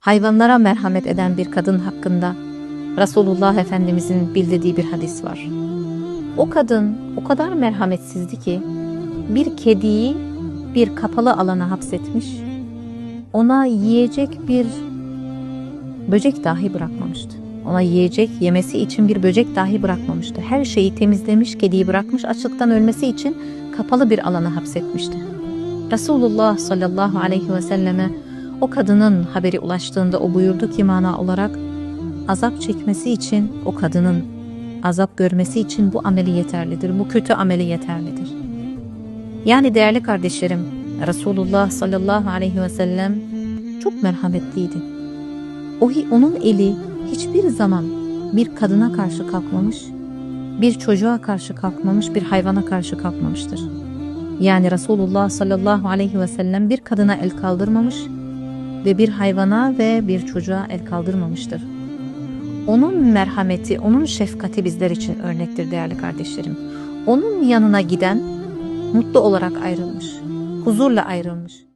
hayvanlara merhamet eden bir kadın hakkında Resulullah Efendimizin bildirdiği bir hadis var. O kadın o kadar merhametsizdi ki bir kediyi bir kapalı alana hapsetmiş, ona yiyecek bir böcek dahi bırakmamıştı. Ona yiyecek, yemesi için bir böcek dahi bırakmamıştı. Her şeyi temizlemiş, kediyi bırakmış, açlıktan ölmesi için kapalı bir alana hapsetmişti. Resulullah sallallahu aleyhi ve selleme o kadının haberi ulaştığında o buyurdu ki mana olarak azap çekmesi için o kadının azap görmesi için bu ameli yeterlidir. Bu kötü ameli yeterlidir. Yani değerli kardeşlerim Resulullah sallallahu aleyhi ve sellem çok merhametliydi. O, onun eli hiçbir zaman bir kadına karşı kalkmamış, bir çocuğa karşı kalkmamış, bir hayvana karşı kalkmamıştır. Yani Resulullah sallallahu aleyhi ve sellem bir kadına el kaldırmamış ve bir hayvana ve bir çocuğa el kaldırmamıştır. Onun merhameti, onun şefkati bizler için örnektir değerli kardeşlerim. Onun yanına giden mutlu olarak ayrılmış, huzurla ayrılmış.